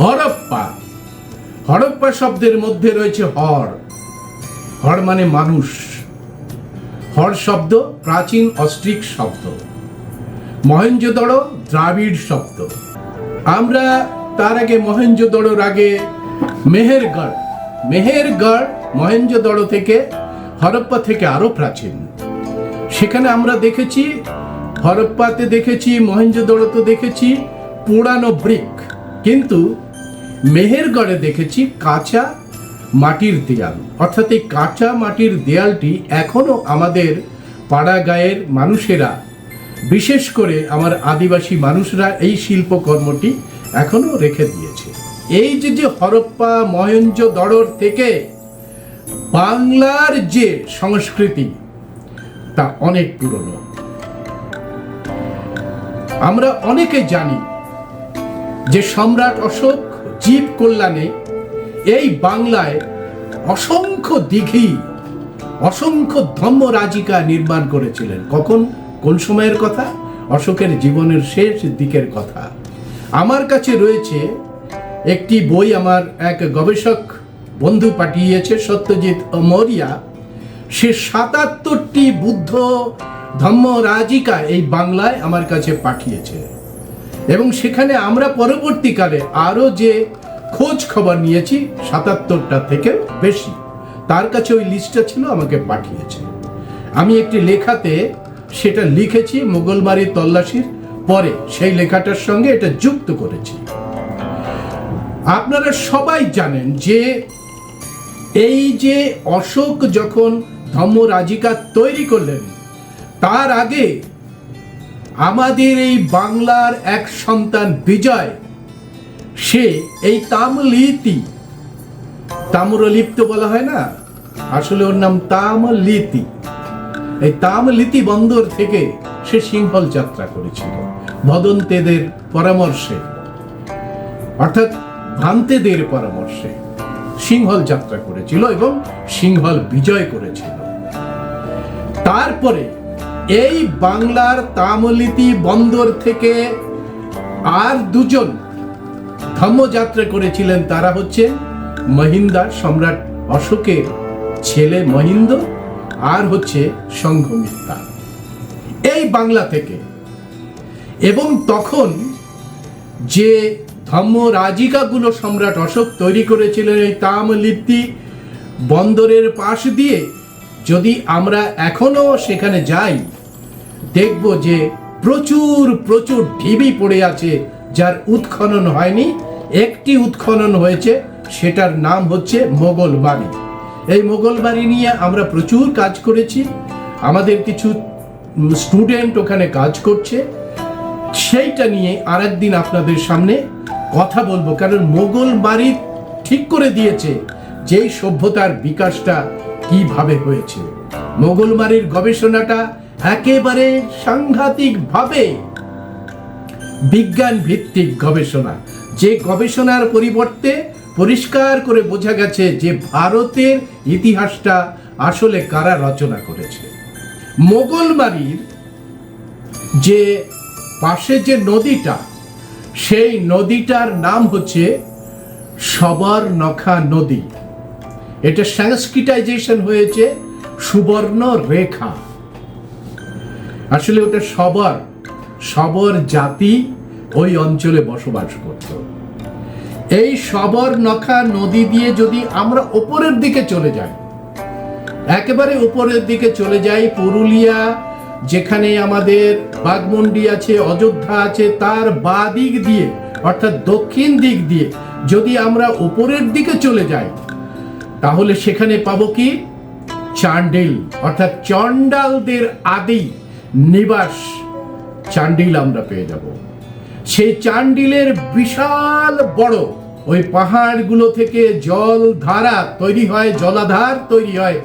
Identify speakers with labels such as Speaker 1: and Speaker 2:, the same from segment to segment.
Speaker 1: হরপ্পা। হরপ্পা শব্দের মধ্যে রয়েছে হর। হর মানে মানুষ। হর শব্দ প্রাচীন অস্ট্রিক শব্দ। মহেঞ্জোদড়ো দ্রাবিড় শব্দ। আমরা তার আগে মহেঞ্জোদড়োর আগে মেহেরগড়। মেহেরগড় মহেঞ্জোদড়ো থেকে হরপ্পা থেকে আরও প্রাচীন। সেখানে আমরা দেখেছি, হরপ্পাতে দেখেছি মহেঞ্জোদড়োতে দেখেছি পোড়ানো ব্রিক। কিন্তু মেহেরগড়ে দেখেছি কাঁচা মাটির দেয়াল। অর্থাৎ এই কাঁচা মাটির দেয়ালটি এখনও আমাদের পাড়া গায়ের মানুষেরা, বিশেষ করে আমার আদিবাসী মানুষরা এই শিল্পকর্মটি এখনও রেখে দিয়েছে। এই যে যে হরপ্পা মহেঞ্জোদড়োর থেকে বাংলার যে সংস্কৃতি, তা অনেক পুরনো। আমরা অনেকে জানি যে সম্রাট অশোক জীব কল্যাণে এই বাংলায় অসংখ্য দিঘি, অসংখ্য ধম্মরাজিকা নির্মাণ করেছিলেন। কখন? কোন সময়ের কথা? অশোকের জীবনের শেষ দিকের কথা। আমার কাছে রয়েছে একটি বই আমার এক গবেষক বন্ধু পাঠিয়েছে, সত্যজিৎ মৌরিয়া। সে সাতাত্তরটি বুদ্ধ ধম্মরাজিকা এই বাংলায় আমার কাছে পাঠিয়েছে। এবং সেখানে আমরা পরবর্তীকালে আরও যে খোঁজ খবর নিয়েছি সাতাত্তরটা থেকে বেশি। তার কাছে ওই লিস্টটা ছিল, আমাকে পাঠিয়েছে। আমি একটি লেখাতে সেটা লিখেছি মোগলবাড়ি তল্লাশির পরে। সেই লেখাটার সঙ্গে এটা যুক্ত করেছি। আপনারা সবাই জানেন যে এই যে অশোক যখন ধম্মরাজিকা তৈরি করলেন, তার আগে আমাদের এই বাংলার এক সন্তান বিজয় সে এই তামলিতি। তাম্রলিপ্ত বলা হয় না? আসলে ওর নাম তামলিতি। এই তামলিতি বন্দর থেকে সে সিংহল যাত্রা করেছিল, ভদন্তেদের পরামর্শে। অর্থাৎ ভ্রান্তেদের পরামর্শে সিংহল যাত্রা করেছিল এবং সিংহল বিজয় করেছিল। তারপরে এই বাংলার তামলিতি বন্দর থেকে আর দুজন ধম্মযাত্রা করেছিলেন তারা হচ্ছে মহিন্দা সম্রাট অশোকের ছেলে মহিন্দ আর হচ্ছে সংঘমিত্রা এই বাংলা থেকে। এবং তখন যে ধম্ম রাজিকাগুলো সম্রাট অশোক তৈরি করেছিলেন এই তামলিপ্তি বন্দরের পাশ দিয়ে, যদি আমরা এখনও সেখানে যাই, দেখব যে প্রচুর প্রচুর ঢিবি পড়ে আছে, যার উৎখনন হয়নি। একটি উৎখনন হয়েছে, সেটার নাম হচ্ছে মোগল বাড়ি এই মোগল বাড়ি নিয়ে আমরা প্রচুর কাজ করেছি। আমাদের কিছু স্টুডেন্ট ওখানে কাজ করছে। সেইটা নিয়ে আরেকদিন আপনাদের সামনে কথা বলব, কারণ মোগল বাড়ি ঠিক করে দিয়েছে যেই সভ্যতার বিকাশটা কীভাবে হয়েছে। মোগল বাড়ির গবেষণাটা একেবারে সাংঘাতিক ভাবে বিজ্ঞান ভিত্তিক গবেষণা। যে গবেষণার পরিবর্তে পরিষ্কার করে বোঝা গেছে যে ভারতের ইতিহাসটা আসলে কারা রচনা করেছে। মোগলবাড়ির যে পাশে যে নদীটা, সেই নদীটার নাম হচ্ছে সবর নখা নদী। এটা সংস্কৃতাইজেশন হয়েছে সুবর্ণ রেখা। আসলে ওটা সবর সবর জাতি ওই অঞ্চলে বসবাস করত। এই সবর নখা নদী দিয়ে যদি আমরা ওপরের দিকে চলে যাই, একেবারে উপরের দিকে চলে যাই, পুরুলিয়া, যেখানে আমাদের বাগমন্ডি আছে, অযোধ্যা আছে, তার বা দিক দিয়ে, অর্থাৎ দক্ষিণ দিক দিয়ে যদি আমরা উপরের দিকে চলে যাই, তাহলে সেখানে পাবো কি? চান্ডিল, অর্থাৎ চণ্ডালদের আদি নিবাস, চান্ডিল আমরা পেয়ে যাব। সেই চান্ডিলের বিশাল বড়। ওই পাহাড়গুলো থেকে জল ধারা তৈরি হয়, জলাধার তৈরি হয়।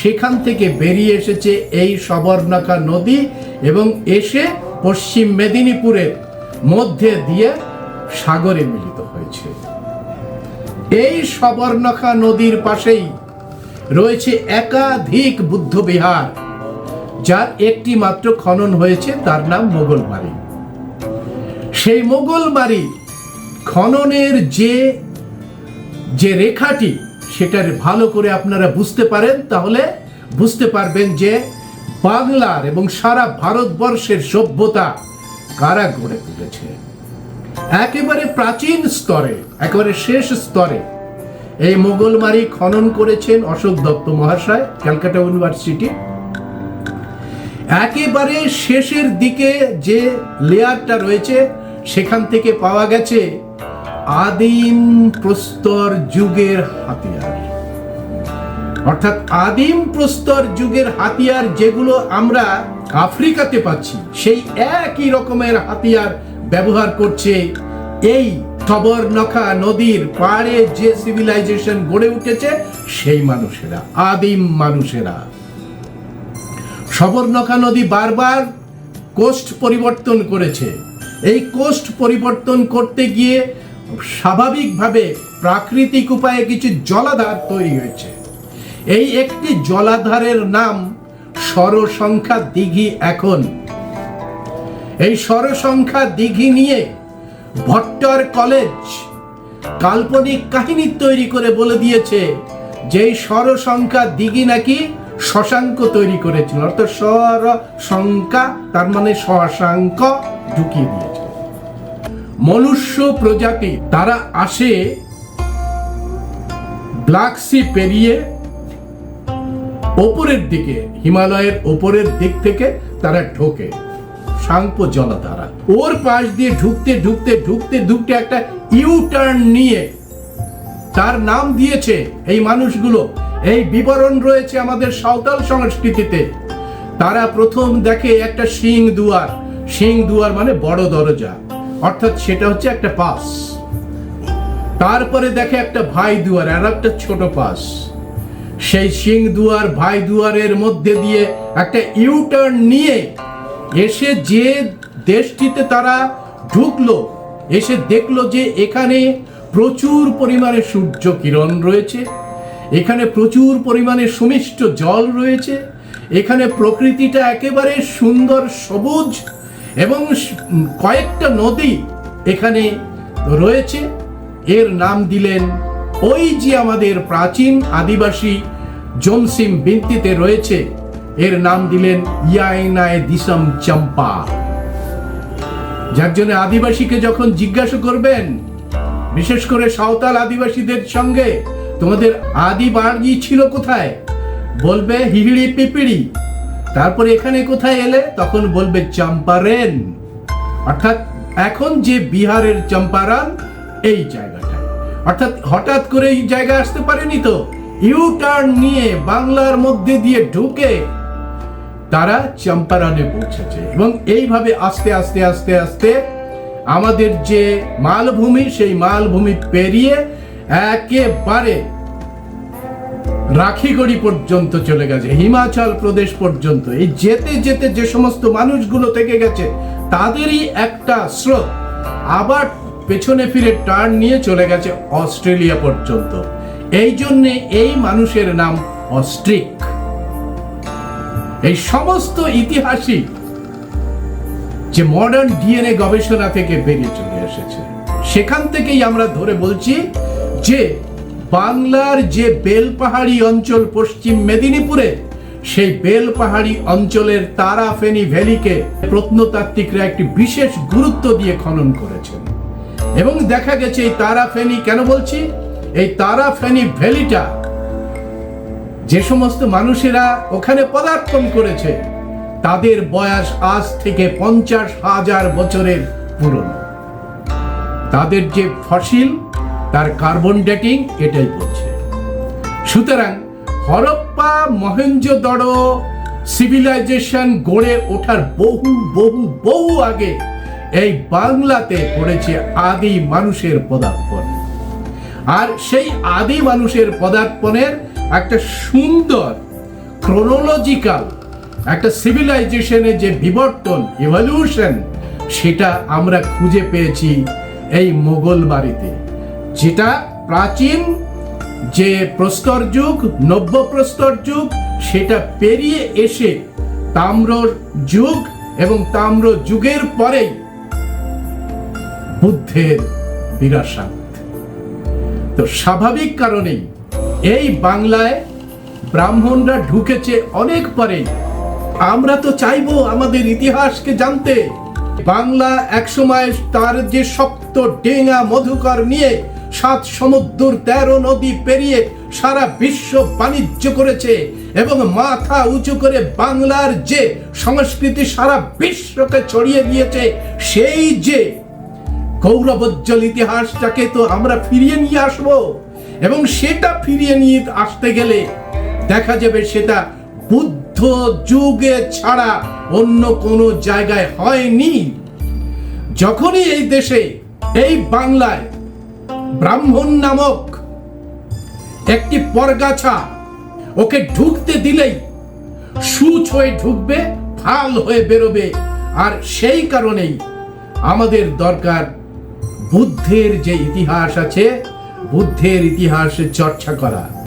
Speaker 1: সেখান থেকে বেরিয়ে এসেছে এই সবর্ণাখা নদী এবং এসে পশ্চিম মেদিনীপুরের মধ্যে দিয়ে সাগরে মিলিত হয়েছে। এই সবর্ণখা নদীর পাশেই রয়েছে একাধিক বুদ্ধ বিহার যার একটি মাত্র খনন হয়েছে, তার নাম মোগল বাড়ি সেই মোগল বাড়ি খননের যে যে রেখাটি, সেটার ভালো করে আপনারা বুঝতে পারেন, তাহলে বুঝতে পারবেন যে বাংলার এবং সারা ভারতবর্ষের সভ্যতা কারা গড়ে তুলেছে। একেবারে প্রাচীন স্তরে, একেবারে শেষ স্তরে এই মোগলমারি খনন করেছেন অশোক দত্ত মহাশয়, ক্যালকাটা ইউনিভার্সিটি। একেবারে শেষের দিকে যে লেয়ারটা রয়েছে সেখান থেকে পাওয়া গেছে আদিম প্রস্তর যুগের হাতিয়ার। অর্থাৎ আদিম প্রস্তর যুগের হাতিয়ার যেগুলো আমরা আফ্রিকাতে পাচ্ছি, সেই একই রকমের হাতিয়ার ব্যবহার করছে এই নখা নদীর পাড়ে যে সিভিলাইজেশন গড়ে উঠেছে, সেই মানুষেরা, আদিম মানুষেরা। সবরনখা নদী বারবার কোস্ট পরিবর্তন করেছে। এই কোস্ট পরিবর্তন করতে গিয়ে স্বাভাবিকভাবে প্রাকৃতিক উপায়ে কিছু জলাধার তৈরি হয়েছে। এই একটি জলাধারের নাম সরসংখ্যা দিঘি এখন। এই সরসংখ্যা দিঘি নিয়ে ভট্টর কলেজ কাল্পনিক কাহিনী তৈরি করে বলে দিয়েছে যে সরসংখ্যা দিঘি নাকি শশাঙ্ক তৈরি করেছিল। অর্থাৎ সর সংখ্যা তার মানে শশাঙ্ক ঢুকিয়ে দিয়েছে। মনুষ্য প্রজাতি, তারা আসে ব্ল্যাক সি পেরিয়ে ওপরের দিকে, হিমালয়ের ওপরের দিক থেকে তারা ঢোকে সাংপ জলাধারা। ওর পাশ দিয়ে ঢুকতে ঢুকতে ঢুকতে ঢুকতে একটা ইউ টার্ন নিয়ে তার নাম দিয়েছে এই মানুষগুলো। এই বিবরণ রয়েছে আমাদের সাঁওতাল সংস্কৃতিতে। তারা প্রথম দেখে একটা সিং দুয়ার। সিং দুয়ার মানে বড় দরজা। অর্থাৎ সেটা হচ্ছে একটা পাস। তারপরে দেখে একটা ভাই দুয়ার, আর একটা ছোট পাস। সেই সিং দুয়ার, ভাই দুয়ারের মধ্যে দিয়ে একটা ইউ টার্ন নিয়ে এসে যে দেশটিতে তারা ঢুকলো, এসে দেখল যে এখানে প্রচুর পরিমাণে সূর্য কিরণ রয়েছে, এখানে প্রচুর পরিমাণে সুমিষ্ট জল রয়েছে, এখানে প্রকৃতিটা একেবারে সুন্দর সবুজ এবং কয়েকটা নদী এখানে রয়েছে। এর নাম দিলেন ওই যে আমাদের প্রাচীন আদিবাসী জমসিম বিনতিতে রয়েছে। এর নাম দিলেন ইয়াইনায় দিসম চম্পা। যার জন্য আদিবাসীকে যখন জিজ্ঞাসা করবেন, বিশেষ করে সাঁওতাল আদিবাসীদের সঙ্গে, তোমাদের আদি বাড়ি ছিল কোথায়? বলবে হিহিড়ি পিপিড়ি তারপরে এখানে কোথায় এলে? তখন বলবে চম্পারেন অর্থাৎ এখন যে বিহারের চম্পারান এই জায়গাটা অর্থাৎ হঠাৎ করে এই জায়গা আসতে পারেনি তো? ইউ টার্ন নিয়ে বাংলার মধ্যে দিয়ে ঢুকে তারা চম্পারণে পৌঁছেছে। এবং এইভাবে আস্তে আস্তে আস্তে আস্তে আমাদের যে মালভূমি, সেই মালভূমি পেরিয়ে একেবারে রাখিগড়ি পর্যন্ত চলে গেছে, হিমাচল প্রদেশ পর্যন্ত। এই যেতে যেতে যে সমস্ত মানুষগুলো থেকে গেছে, তাদেরই একটা স্রোত আবার পেছনে ফিরে টার্ন নিয়ে চলে গেছে অস্ট্রেলিয়া পর্যন্ত। এই জন্যে এই মানুষের নাম অস্ট্রিক। এই সমস্ত ইতিহাসই যে মডার্ন ডিএনএ গবেষণা থেকে বেরিয়ে চলে এসেছে। সেখান থেকেই আমরা ধরে বলছি যে বাংলার যে বেলপাহাড়ি অঞ্চল পশ্চিম মেদিনীপুরে, সেই বেলপাহাড়ি অঞ্চলের তারাফেনী ভ্যালিকে প্রত্নতাত্ত্বিকরা একটি বিশেষ গুরুত্ব দিয়ে খনন করেছেন। এবং দেখা গেছে, এই তারাফেনী কেন বলছি? এই তারাফেনী ভ্যালিটা যে সমস্ত মানুষেরা ওখানে পদার্পণ করেছে, তাদের বয়স আজ থেকে পঞ্চাশ হাজার বছরের পুরনো। তাদের যে ফসিল তার কার্বন ডেটিং এটাই বলছে সুতরাং হরপ্পা মহেঞ্জোদড়ো সিভিলাইজেশন গড়ে ওঠার বহু বহু বহু আগে এই বাংলাতে পড়েছে আদি মানুষের পদার্পণ। আর সেই আদি মানুষের পদার্পণের একটা সুন্দর ক্রোনোলজিক্যাল একটা সিভিলাইজেশনের যে বিবর্তন ইভলিউশন সেটা আমরা খুঁজে পেয়েছি এই মোগল বাড়িতে। যেটা প্রাচীন যে প্রস্তর যুগ, নব্য প্রস্তর যুগ, সেটা পেরিয়ে এসে তাম্র যুগ এবং তাম্র যুগের পরেই বুদ্ধের বিরাসাত। তো স্বাভাবিক কারণেই এই বাংলায় ব্রাহ্মণরা ঢুকেছে অনেক পরে। আমরা তো চাইব আমাদের ইতিহাসকে জানতে। বাংলা একসময় তার যে শক্ত ডেঙ্গা মধুকর নিয়ে সাত সমুদ্র তেরো নদী পেরিয়ে সারা বিশ্ব বাণিজ্য করেছে এবং মাথা উঁচু করে বাংলার যে সংস্কৃতি সারা বিশ্বকে ছড়িয়ে দিয়েছে, সেই যে গৌরবোজ্জ্বল ইতিহাসটাকে তো আমরা ফিরিয়ে নিয়ে আসব এবং সেটা ফিরিয়ে নিয়ে আসতে গেলে দেখা যাবে সেটা বুদ্ধ যুগে ছাড়া অন্য কোনো জায়গায় হয়নি। যখনই এই দেশে, এই বাংলায় ব্রাহ্মণ নামক একটি পরগাছা ওকে ঢুকতে দিলেই সুচ হয়ে ঢুকবে, ফাল হয়ে বেরোবে। আর সেই কারণেই আমাদের দরকার বুদ্ধের যে ইতিহাস আছে, বুদ্ধের ইতিহাসে চর্চা করা।